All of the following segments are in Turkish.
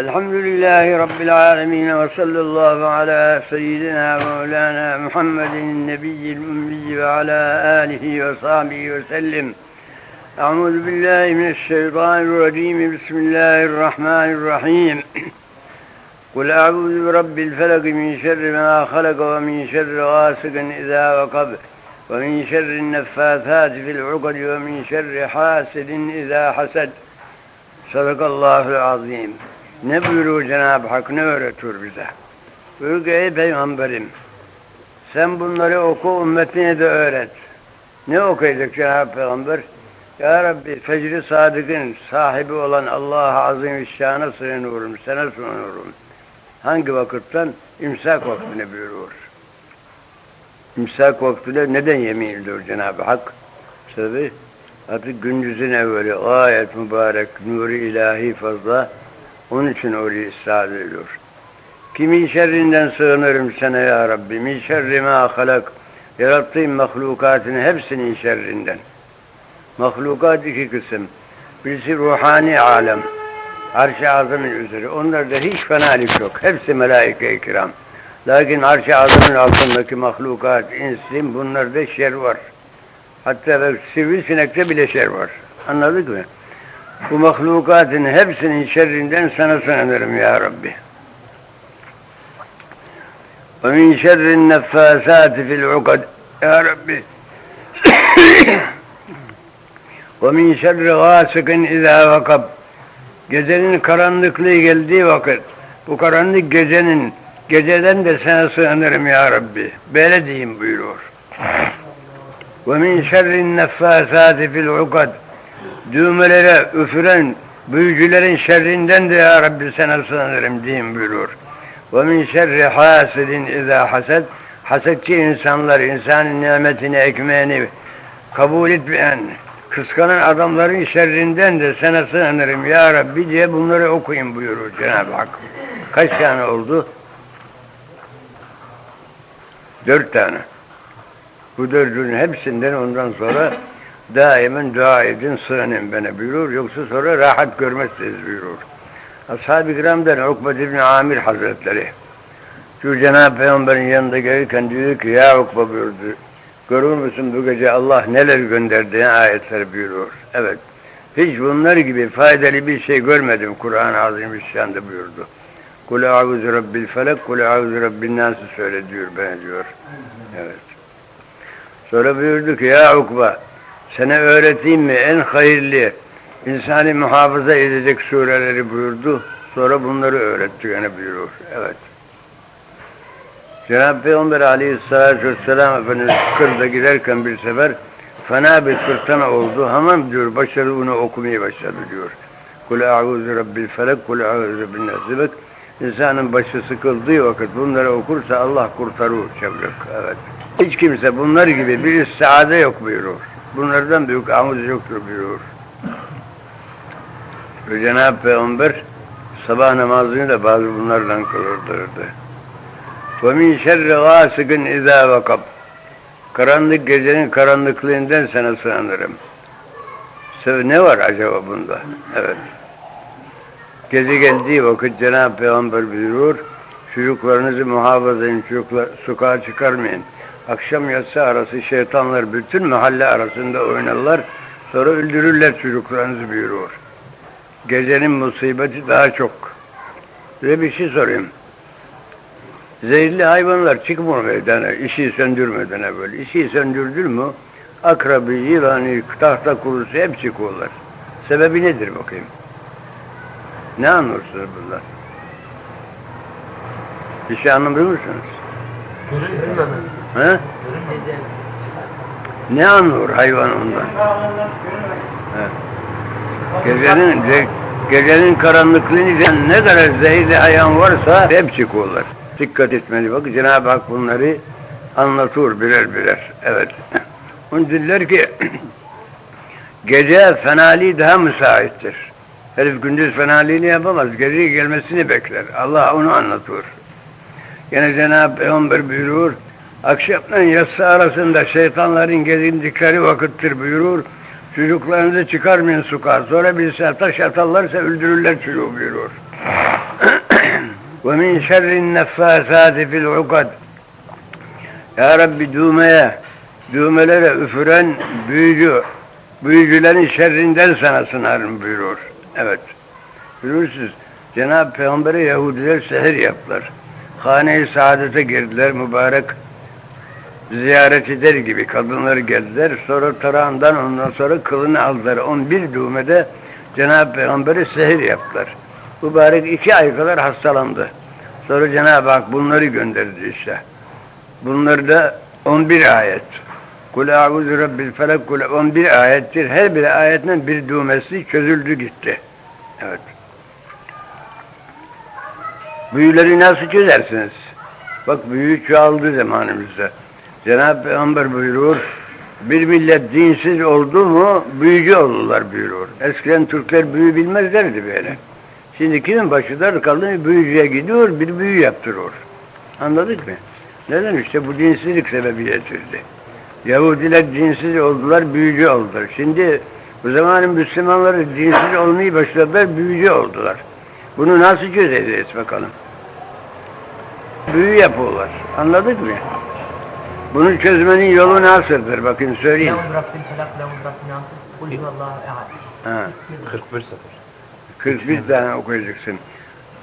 الحمد لله رب العالمين وصلى الله على سيدنا مولانا محمد النبي الأمي وعلى آله وصحبه وسلم. أعوذ بالله من الشيطان الرجيم بسم الله الرحمن الرحيم. قل أعوذ برب الفلق من شر ما خلق ومن شر غاسق إذا وقب ومن شر النفاثات في العقد ومن شر حاسد إذا حسد. Sadakallahu azim. Ne buyuruyor Cenab-ı Hak, ne öğretiyor bize? Buyuruyor ki ey peygamberim, sen bunları oku, ümmetine de öğret. Ne okuyacak Cenab-ı Peygamber? Ya Rabbi, fecri sadıkın sahibi olan Allah-u Azimüşşan'a sığınıyorum, sana sığınıyorum. Hangi vakitten? İmsak vaktine buyuruyor. İmsak vaktine neden yemin ediyor Cenab-ı Hak? Sebebi Artık gündüzün evveli gayet mübarek, nuri ilahi fazla. Onun için orayı istihade ediyor. Kimin şerrinden sığınırım sana ya Rabbi. Min şerri ma halak. Yarattığım mahlukatın hepsinin şerrinden. Mahlukat iki kısım. Birisi ruhani alem. Arş-ı azamın üzeri. Onlarda hiç fenalık yok. Hepsi melaike-i kiram. Lakin arş-ı azamın altındaki mahlukat, insin bunlarda şer var. Hatta ve sivrisinekte bile şer var. Anladık mı? bu mahlukatın hepsinin şerrinden sana sığınırım ya Rabbi. Ve min şerrin neffâsâti fil ukad. Ya Rabbi. Ve min şerri gâsıkın izâ vakab. Gecenin karanlıklığı geldiği vakit, bu karanlık gecenin, geceden de sana sığınırım ya Rabbi. Böyle diyeyim buyuruyor. Ve min şerrin neffâsâti fil ukad düğmelere üfüren büyücülerin şerrinden de ya Rabbi sana sığınırım diyeyim buyurur. Ve min şerri hasidin izâ haset hasetçi insanlar insanın nimetini, ekmeğini kabul etmeyen kıskanan adamların şerrinden de sana sığınırım ya Rabbi diye bunları okuyun buyurur Cenab-ı Hak. Kaç tane oldu? Dört tane. Bu dördünün hepsinden ondan sonra daimen dua edin, sığının bana buyurur. Yoksa sonra rahat görmezsiniz buyurur. Ashab-ı kiramdan Ukbe ibn Amir Hazretleri şu Cenab-ı Peygamber'in yanında gelirken diyor ki ya Ukbe buyurdu. Görür müsün bu gece Allah neler gönderdiği ayetler buyurur. Evet. Hiç bunlar gibi faydalı bir şey görmedim Kur'an-ı Azimüşşan'da buyurdu. Kul a'udhu rabbil felek, kul a'udhu rabbin nas'ı söyle diyor bana diyor. Evet. Sonra buyurdu ki ya Ukba sana öğreteyim mi en hayırlı insanı muhafaza edecek sureleri buyurdu. Sonra bunları öğretti gene buyurur. Evet. Cenab-ı Peygamber aleyhissalatü vesselam Efendimiz kırda giderken bir sefer fena bir fırtına oldu. Hemen diyor başladı onu okumaya başladı diyor. Kul a'udhu rabbil felek, kul a'udhu rabbin nasibek. İnsanın başı sıkıldığı vakit bunları okursa Allah kurtarır çabuk. Evet. Hiç kimse bunlar gibi bir saade yok buyurur. Bunlardan büyük amuz yoktur buyurur. Ve Cenab-ı Peygamber sabah namazını da bazı bunlardan kılırdırdı. Min şerri gâsikin izâ vakab. Karanlık gecenin karanlıklığından sana sığınırım. Ne var acaba bunda? Evet. Gece geldiği vakit Cenab-ı Peygamber buyurur, çocuklarınızı muhafaza edin, çocuklar sokağa çıkarmayın. Akşam yatsı arası şeytanlar bütün mahalle arasında oynarlar, sonra öldürürler çocuklarınızı buyurur. Gecenin musibeti daha çok. Size bir şey sorayım. Zehirli hayvanlar çıkmıyor meydana, işi söndürmeden evvel. İşi söndürdün mü, akrabı, yılanı, tahta kurusu hep çıkıyorlar. Sebebi nedir bakayım? Ne anlıyorsunuz bunlar? Bir şey anlamıyor musunuz? He? Ne anlıyor hayvan ondan? Gecenin, gecenin karanlıklığını ne kadar zehirli hayvan varsa hep çıkıyorlar. Dikkat etmeli. Bak Cenab-ı Hak bunları anlatıyor birer birer. Evet. Onun diller ki gece fenali daha müsaittir. Herif gündüz fenalığını yapamaz. Gece gelmesini bekler. Allah onu anlatıyor. Yine Cenab-ı Peygamber buyurur. Akşamla yatsı arasında şeytanların gezindikleri vakittir buyurur. Çocuklarınızı çıkarmayın sokağa. Sonra bir taş atarlarsa öldürürler çocuğu buyurur. Ve min şerrin neffâsâti fil. Ya Rabbi düğmeye, düğmelere üfüren büyücü, büyücülerin şerrinden sana sınarım buyurur. Evet. Bilirsiniz, Cenab-ı Peygamber'e Yahudiler seher yaptılar. Hane-i saadete girdiler mübarek ziyaret eder gibi kadınlar geldiler. Sonra tarağından ondan sonra kılını aldılar. 11 düğmede Cenab-ı Peygamber'e sehir yaptılar. Mübarek iki ay kadar hastalandı. Sonra Cenab-ı Hak bunları gönderdi işte. Bunlar da 11 ayet. Kul a'udhu rabbil felak kul 11 ayettir. Her bir ayetin bir düğmesi çözüldü gitti. Evet. Büyüleri nasıl çözersiniz? Bak büyü çoğaldı zamanımızda. Cenab-ı Peygamber buyurur, bir millet dinsiz oldu mu büyücü olurlar buyurur. Eskiden Türkler büyü bilmezlerdi böyle. Şimdi kimin başı dar kaldı büyücüye gidiyor, bir büyü yaptırıyor. Anladık mı? Neden? işte bu dinsizlik sebebiyetirdi. Yahudiler dinsiz oldular, büyücü oldular. Şimdi bu zamanın Müslümanları dinsiz olmayı başladılar, büyücü oldular. Bunu nasıl çözeceğiz bakalım? Büyü yapıyorlar. Anladık mı? Bunu çözmenin yolu nasıldır? Bakın söyleyeyim. Levun Rabbin felak, levun Rabbin nasıl, kul huvallahu ehad. Ha, 41 sıfır. 41 tane okuyacaksın.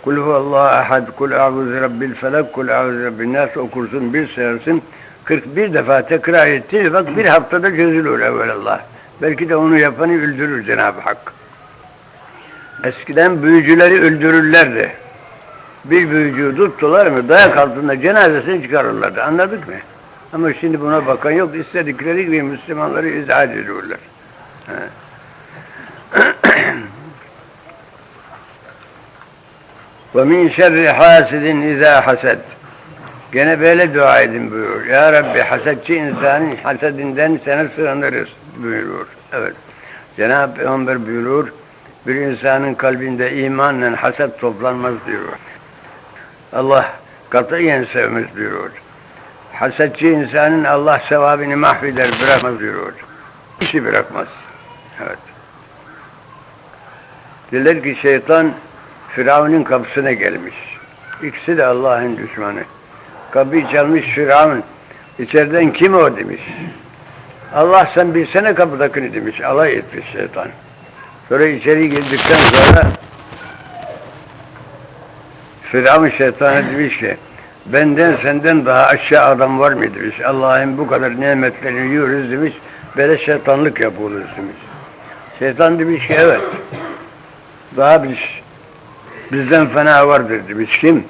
Kul huvallahu ahad, kul a'udhu rabbil felak, kul a'udhu rabbin nas okursun, bir sayarsin. 41 defa tekrar etti. Bak bir haftada çözülür evvelallah. Belki de onu yapanı öldürür Cenab-ı Hak. Eskiden büyücüleri öldürürlerdi. Bir büyücüyü tuttular mı dayak altında cenazesini çıkarırlardı. Anladık mı? Ama şimdi buna bakan yok. İstedikleri gibi Müslümanları izah ediyorlar. Ve min şerri hasidin izâ hased. Gene böyle dua edin buyuruyor. Ya Rabbi hasetçi insanın hasedinden sana sığınırız buyuruyor. Evet. Cenab-ı Peygamber buyurur. Bir insanın kalbinde imanla haset toplanmaz diyor. Allah katiyen sevmez diyor. Hasetçi insanın Allah sevabını mahveder, bırakmaz diyor. İşi bırakmaz. Evet. Diler ki şeytan Firavun'un kapısına gelmiş. İkisi de Allah'ın düşmanı. Kapıyı çalmış Firavun. İçeriden kim o demiş. Allah sen bilsene kapıdakini demiş. Alay etmiş şeytan. Sonra içeri girdikten sonra Firavun şeytana demiş ki benden senden daha aşağı adam var mı demiş. Allah'ın bu kadar nimetlerini yiyoruz demiş. Böyle şeytanlık yapıyoruz demiş. Şeytan demiş ki evet. Daha biz bizden fena vardır demiş. Kim?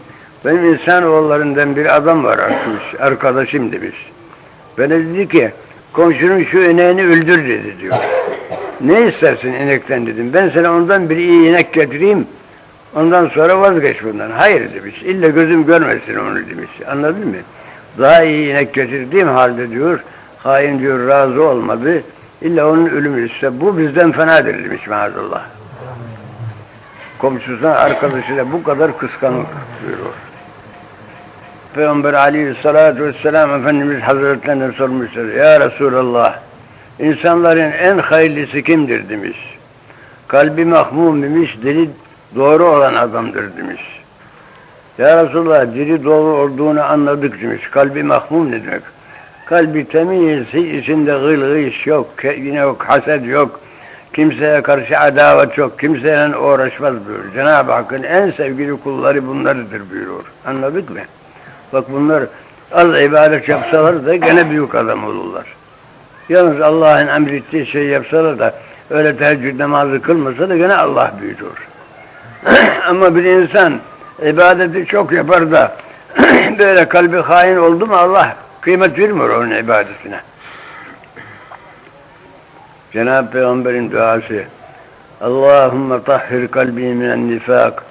Benim insan oğullarından bir adam var arkadaş, arkadaşım demiş. Bana dedi ki komşunun şu ineğini öldür dedi diyor. Ne istersin inekten dedim. Ben sana ondan bir iyi inek getireyim. Ondan sonra vazgeç bundan. Hayır demiş. İlla gözüm görmesin onu demiş. Anladın mı? Daha iyi inek getirdiğim halde diyor. Hain diyor razı olmadı. İlla onun ölümü iste. Bu bizden fenadır demiş maazallah. Komşusuna arkadaşıyla bu kadar kıskanık buyuruyor. Peygamber aleyhissalatü vesselam Efendimiz Hazretlerine sormuşlar. Ya Resulallah insanların en hayırlısı kimdir demiş. Kalbi mahmum demiş, dili doğru olan adamdır demiş. Ya Resulallah dili doğru olduğunu anladık demiş. Kalbi mahmum ne demek? Kalbi temiz, içinde gıl gış yok, yine yok, haset yok. Kimseye karşı adavet yok, kimseyle uğraşmaz buyuruyor. Cenab-ı Hakk'ın en sevgili kulları bunlardır buyuruyor. Anladık mı? Bak bunlar az ibadet yapsalar da gene büyük adam olurlar. Yalnız Allah'ın emrettiği şey yapsalar da öyle teheccüd namazı kılmasa da gene Allah büyütür. Ama bir insan ibadeti çok yapar da böyle kalbi hain oldu mu Allah kıymet vermiyor onun ibadetine. Cenab-ı Peygamber'in duası Allahümme tahhir kalbi minen nifak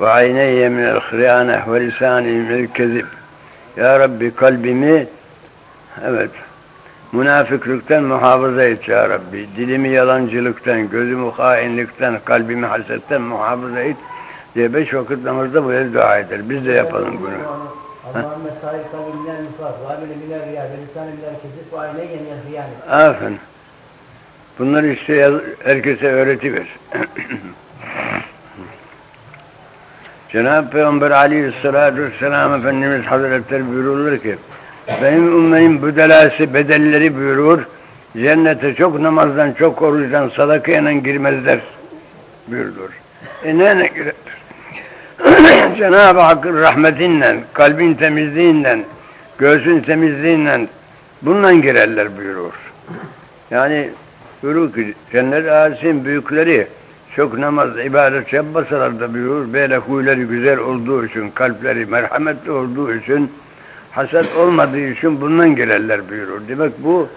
ve ayneyye minel hıryaneh ve lisani minel kezib Ya Rabbi kalbimi evet münafıklıktan muhafaza et ya Rabbi. Dilimi yalancılıktan, gözümü hainlikten, kalbimi hasetten muhafaza et diye beş vakit namazda böyle dua eder. Biz de yapalım bunu. Allahümme sahip kavimler nifak, ve ameli minel riya, ve lisanı minel kezib, ve ayneyye minel hıyanet. Aferin. Bunları işte herkese öğretiver. Cenab-ı Peygamber aleyhissalatü vesselam Efendimiz Hazretleri buyururlar ki benim ümmemin büdelası bedelleri buyurur cennete çok namazdan çok oruçtan sadakayla girmezler buyurulur. E ne girer? Cenab-ı Hakk'ın rahmetinden, kalbin temizliğinden, göğsün temizliğinden bununla girerler buyurur. Yani buyurur ki cennet ailesinin büyükleri çok namaz, ibadet yapmasalar da buyurur. Böyle huyları güzel olduğu için, kalpleri merhametli olduğu için, hasat olmadığı için bundan girerler buyurur. Demek bu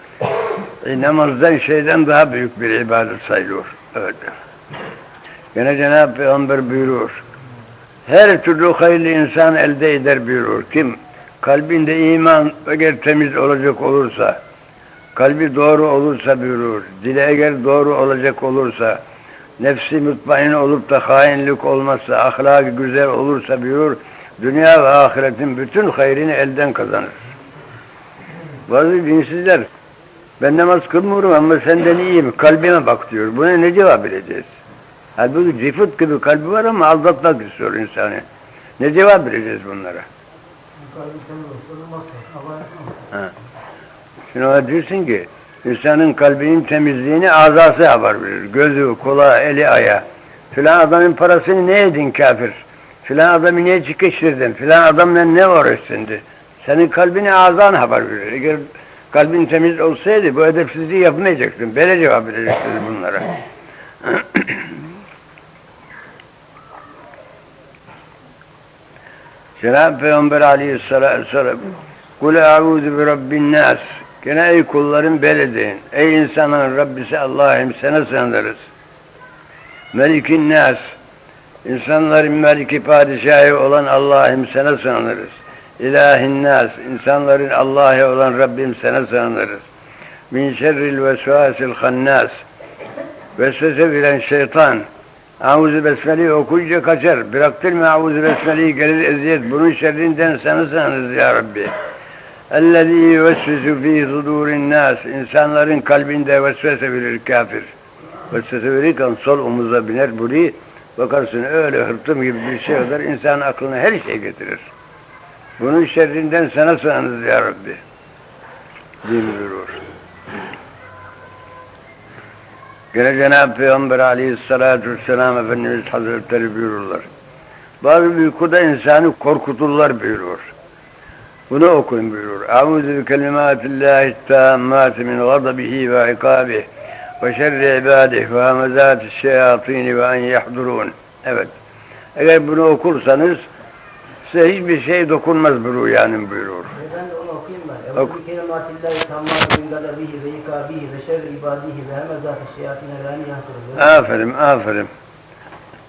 e, namazdan şeyden daha büyük bir ibadet sayılıyor. Evet. Gene Cenab-ı Peygamber buyurur. Her türlü hayırlı insan elde eder buyurur. Kim? Kalbinde iman eğer temiz olacak olursa, kalbi doğru olursa buyurur, dile eğer doğru olacak olursa, nefsi mutmain olup da hainlik olmazsa, ahlakı güzel olursa buyurur, dünya ve ahiretin bütün hayrını elden kazanır. Bazı dinsizler, ben namaz kılmıyorum ama senden iyiyim, kalbime bak diyor. Buna ne cevap vereceğiz? Halbuki cifut gibi kalbi var ama aldatmak istiyor insanı. Ne cevap vereceğiz bunlara? Ha. Şimdi ona diyorsun ki, insanın kalbinin temizliğini azası haber verir. Gözü, kulağı, eli, ayağı. Filan adamın parasını ne edin kafir? Filan adamı niye çıkıştırdın? Filan adamla ne uğraştın? de. Senin kalbini azan haber verir. Eğer kalbin temiz olsaydı bu edepsizliği yapmayacaktın. Böyle cevap verecektiniz bunlara. Cenab-ı Peygamber aleyhissalatü vesselam Kul a'udhu bi rabbin nas Gene ey kulların belediğin, ey insanın Rabbisi Allah'ım sana sığınırız. Melikin nas, insanların meliki padişahı olan Allah'ım sana sığınırız. İlahin nas, insanların Allah'ı olan Rabbim sana sığınırız. Min şerril vesvasil hannas, vesvese veren şeytan, Auzu Besmele'yi okuyunca kaçar. Bıraktırma Auzu Besmele'yi gelir eziyet. Bunun şerrinden sana sığınırız ya Rabbi. اَلَّذ۪ي يُوَسْوِسُ ف۪ي صُدُورِ النَّاسِ İnsanların kalbinde vesvese verir kafir. Vesvese verirken sol omuza biner burayı. Bakarsın öyle hırtım gibi bir şey olur. İnsanın aklına her şey getirir. Bunun şerrinden sana sığınırız ya Rabbi. Diye buyurur. Gene Cenab-ı Peygamber aleyhissalatü vesselam Efendimiz Hazretleri buyururlar. Bazı uykuda insanı korkuturlar buyurur. Bunu okuyun buyurur. Euzu bi kelimatillahi tammati min gadabihi ve ikabihi ve hamazati şeyatini ve en yahdurun. Evet. Eğer bunu okursanız size hiçbir şey dokunmaz bu rüyanın buyurur. Ben de onu okuyayım ben. Eûzü bi kelimatillahi tammâti min gadabihi ve ikabihi ve şerri ibadihi ve hemezâti şeyatine ve en. Aferin, aferin.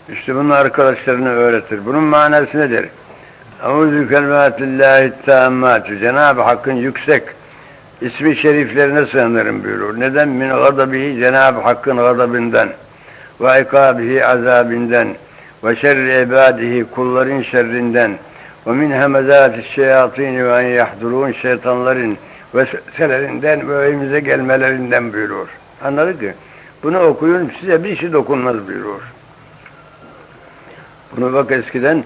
İşte bunu arkadaşlarına öğretir. Bunun manası nedir? Euzu kelimatillahi tammatü. Cenab-ı Hakk'ın yüksek ismi şeriflerine sığınırım buyurur. Neden? Min gadabihi Cenab-ı Hakk'ın gadabından ve ikabihi azabinden ve şerri ibadihi kulların şerrinden ve min hemezati şeyatini ve en yahdurun şeytanların vesveselerinden ve evimize gelmelerinden buyurur. Anladık mı? Bunu okuyun size bir şey dokunmaz buyurur. Bunu bak eskiden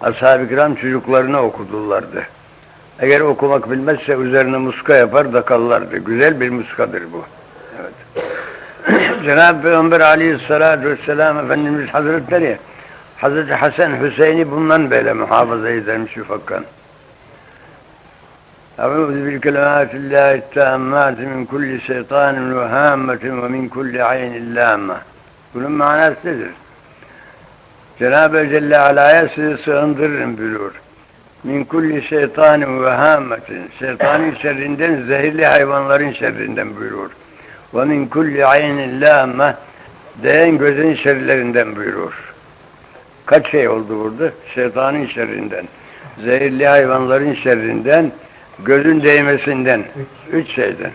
ashab-ı kiram çocuklarına okudulardı. Eğer okumak bilmezse üzerine muska yapar da kallardı. Güzel bir muskadır bu. Evet. Cenab-ı Peygamber aleyhissalatü vesselam Efendimiz Hazretleri Hazreti Hasan Hüseyin'i bundan böyle muhafaza edermiş ufakkan. Kelimatillahi tammati min kulli şeytanin ve hammetin ve min kulli aynin lâmme. Bunun manası nedir? Cenab-ı Celle Ala'ya sizi sığındırırım buyurur. Min kulli şeytanin ve hammetin. Şeytanın şerrinden, zehirli hayvanların şerrinden buyurur. Ve min kulli aynin lâmme. Değen gözün şerlerinden buyurur. Kaç şey oldu burada? Şeytanın şerrinden, zehirli hayvanların şerrinden, gözün değmesinden. Üç, şeyden.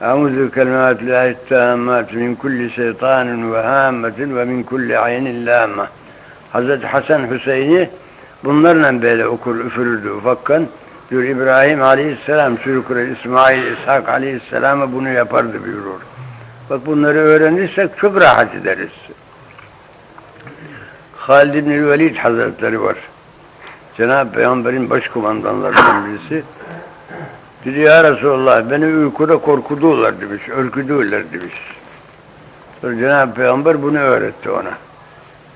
Euzu kelimatillahi tammat min kulli şeytanin ve hammetin ve min kulli aynin lâmme. Hazreti Hasan Hüseyin'i bunlarla böyle okur üfürürdü ufakkan. Diyor İbrahim Aleyhisselam çocukları İsmail, İshak Aleyhisselam'a bunu yapardı buyurur. Bak bunları öğrenirsek çok rahat ederiz. Halid bin Velid Hazretleri var. Cenab-ı Peygamber'in başkumandanlarından birisi. Dedi ya Resulallah beni uykuda korkudular demiş, ürküdüler demiş. Sonra Cenab-ı Peygamber bunu öğretti ona.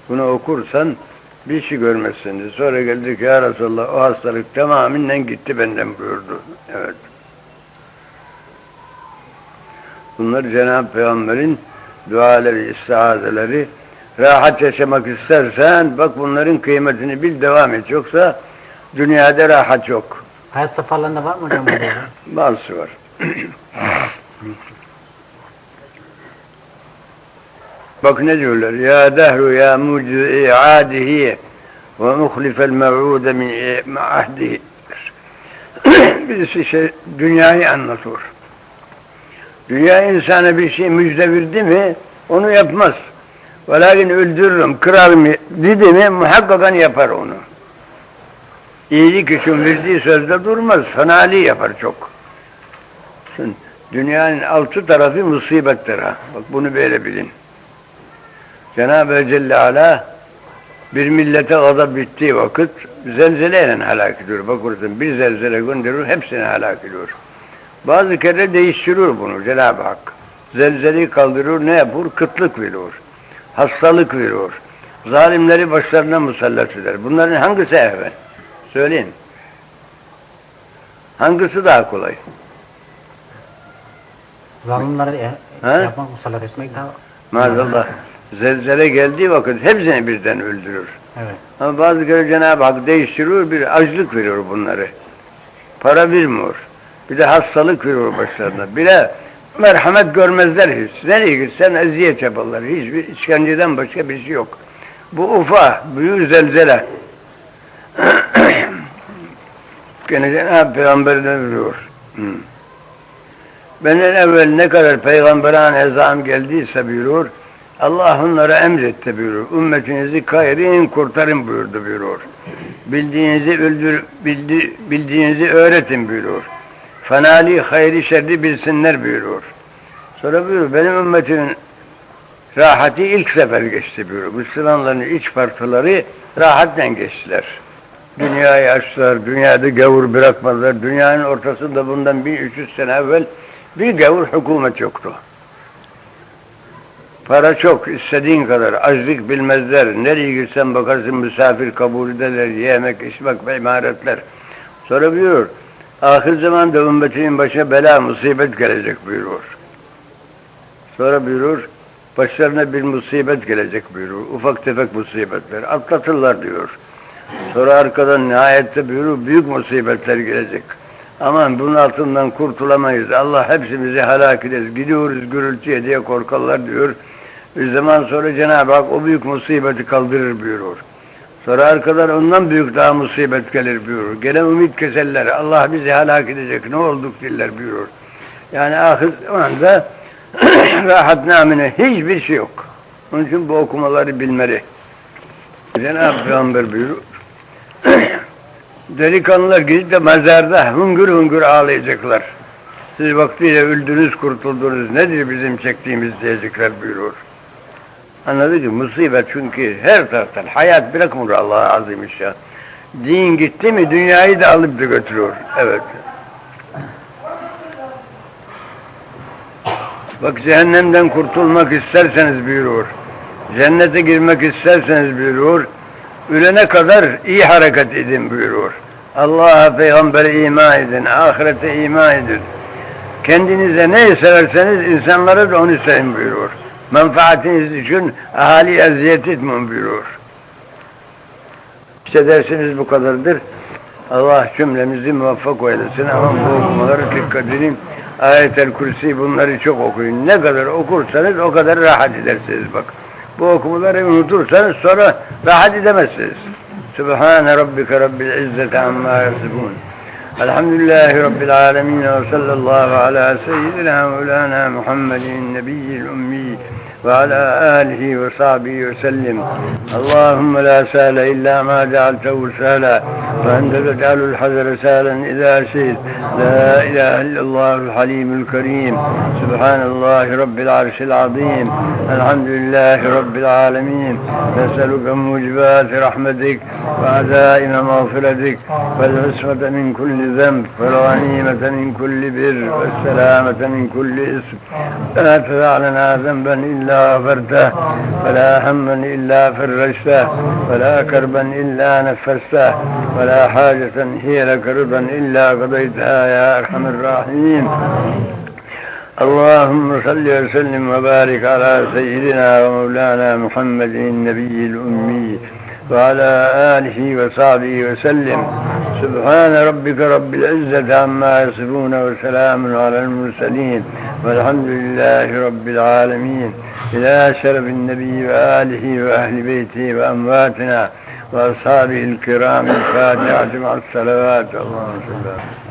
Bunu okursan bir şey görmezsin dedi. Sonra geldik ya Resulallah o hastalık tamamen gitti benden buyurdu. Evet. Bunlar Cenab-ı Peygamber'in duaları, istiazeleri. Rahat yaşamak istersen bak bunların kıymetini bil devam et. Yoksa dünyada rahat yok. Hayat safhalarında var mı hocam? Bazısı var. Bak ne diyorlar? Ya dehru ya muciz i'adihi ve muhlifel mev'ude min ahdihi. Birisi şey, dünyayı anlatıyor. Dünya insana bir şey müjde verdi mi onu yapmaz. Velakin öldürürüm, kırarım dedi mi muhakkakan yapar onu. İyilik için verdiği sözde durmaz, fenali yapar çok. Dünyanın altı tarafı musibettir ha. Bak bunu böyle bilin. Cenab-ı Celle Ala bir millete gazap bittiği vakit zelzeleyle helak ediyor. Bakırsın bir zelzele gönderir hepsini helak ediyor. Bazı kere değiştiriyor bunu Cenab-ı Hak. Zelzeleyi kaldırıyor ne yapıyor? Kıtlık veriyor. Hastalık veriyor. Zalimleri başlarına musallat eder. Bunların hangisi evvel? Söyleyin. Hangisi daha kolay? Zalimleri e, yapmak, musallat etmek daha... Maazallah. Zelzele geldiği vakit hepsini birden öldürür. Evet. Ama bazı kere Cenab-ı Hak değiştiriyor, bir açlık veriyor bunları. Para vermiyor. Bir de hastalık veriyor başlarına. Bir de merhamet görmezler hiç. Nereye gitsen eziyet yaparlar. Hiçbir işkenceden başka bir şey yok. Bu ufa, büyük zelzele. Gene Cenab-ı Peygamber'den veriyor. Hı. Benden evvel ne kadar peygamberan ezam geldiyse buyurur, Allah onlara emretti buyurur. Ümmetinizi kayırın, kurtarın buyurdu buyurur. Bildiğinizi öldür, bildi, bildiğinizi öğretin buyurur. Fenali, hayri, şerri bilsinler buyurur. Sonra buyurur, benim ümmetimin rahati ilk sefer geçti buyurur. Müslümanların iç parçaları rahatla geçtiler. Dünyayı açtılar, dünyada gavur bırakmadılar. Dünyanın ortasında bundan 1300 sene evvel bir gavur hükümet yoktu. Para çok, istediğin kadar. Açlık bilmezler. Nereye girsen bakarsın misafir kabul ederler. Yemek, içmek ve imaretler. Sonra buyuruyor, ahir zamanda ümmetinin başına bela, musibet gelecek buyuruyor. Sonra buyurur, başlarına bir musibet gelecek buyurur. Ufak tefek musibetler. Atlatırlar diyor. Sonra arkadan nihayette buyurur, büyük musibetler gelecek. Aman bunun altından kurtulamayız. Allah hepsimizi helak ederiz. Gidiyoruz gürültüye diye korkarlar diyor. Bir zaman sonra Cenab-ı Hak o büyük musibeti kaldırır buyurur. Sonra arkadan ondan büyük daha musibet gelir buyurur. Gene ümit keserler. Allah bizi helak edecek. Ne olduk diller buyurur. Yani ahir o anda rahat namine hiçbir şey yok. Onun için bu okumaları bilmeli. Cenab-ı Peygamber buyurur. Delikanlılar gidip de mezarda hüngür hüngür ağlayacaklar. Siz vaktiyle öldünüz, kurtuldunuz. Nedir bizim çektiğimiz diyecekler buyurur. Anladın mı? Musibet çünkü her taraftan. Hayat bırakmıyor Allah'a azim işe. Din gitti mi dünyayı da alıp da götürüyor. Evet. Bak cehennemden kurtulmak isterseniz buyurur. Cennete girmek isterseniz buyurur. Ölene kadar iyi hareket edin buyurur. Allah'a peygambere iman edin, ahirete iman edin. Kendinize ne severseniz insanlara da onu sevin buyurur. Menfaatiniz için ahali eziyet etmeyin buyurur. İşte dersimiz bu kadardır. Allah cümlemizi muvaffak eylesin ama bu okumaları dikkat edin. Ayet-el Kürsi bunları çok okuyun. Ne kadar okursanız o kadar rahat edersiniz bak. Bu okumaları unutursanız sonra rahat edemezsiniz. Sübhane Rabbike Rabbil İzzeti Amma Yasifun. الحمد لله رب العالمين وصلى الله على سيدنا مولانا محمد النبي الأمي. Ve sahbihi ve sellim. Allahümme la sâle illa ma cealtehu sâle فأنت تجعل الحذر سهلا إذا شئت. لا إله إلا الله الحليم الكريم. سبحان الله رب العرش العظيم. الحمد لله رب العالمين. نسألك موجبات رحمتك وعزائم مغفرتك والعصمة من كل ذنب والغنيمة من كل بر والسلامة من كل اسم لا تدع لنا ذنبا إلا غفرته ولا هما إلا فرجته ولا كربا إلا نفسته ولا حاجة هي لك رضا إلا قضيتها يا أرحم الراحمين. اللهم صل وسلم وبارك على سيدنا ومولانا محمد النبي الأمي. وعلى آله وصحبه وسلم. سبحان ربك رب العزة عما يصفون وسلام على المرسلين. والحمد لله رب العالمين. إلى شرف النبي وآله وأهل بيته وأمواتنا وأصحابه الكرام الفاتحة مع الصلوات. اللهم صل على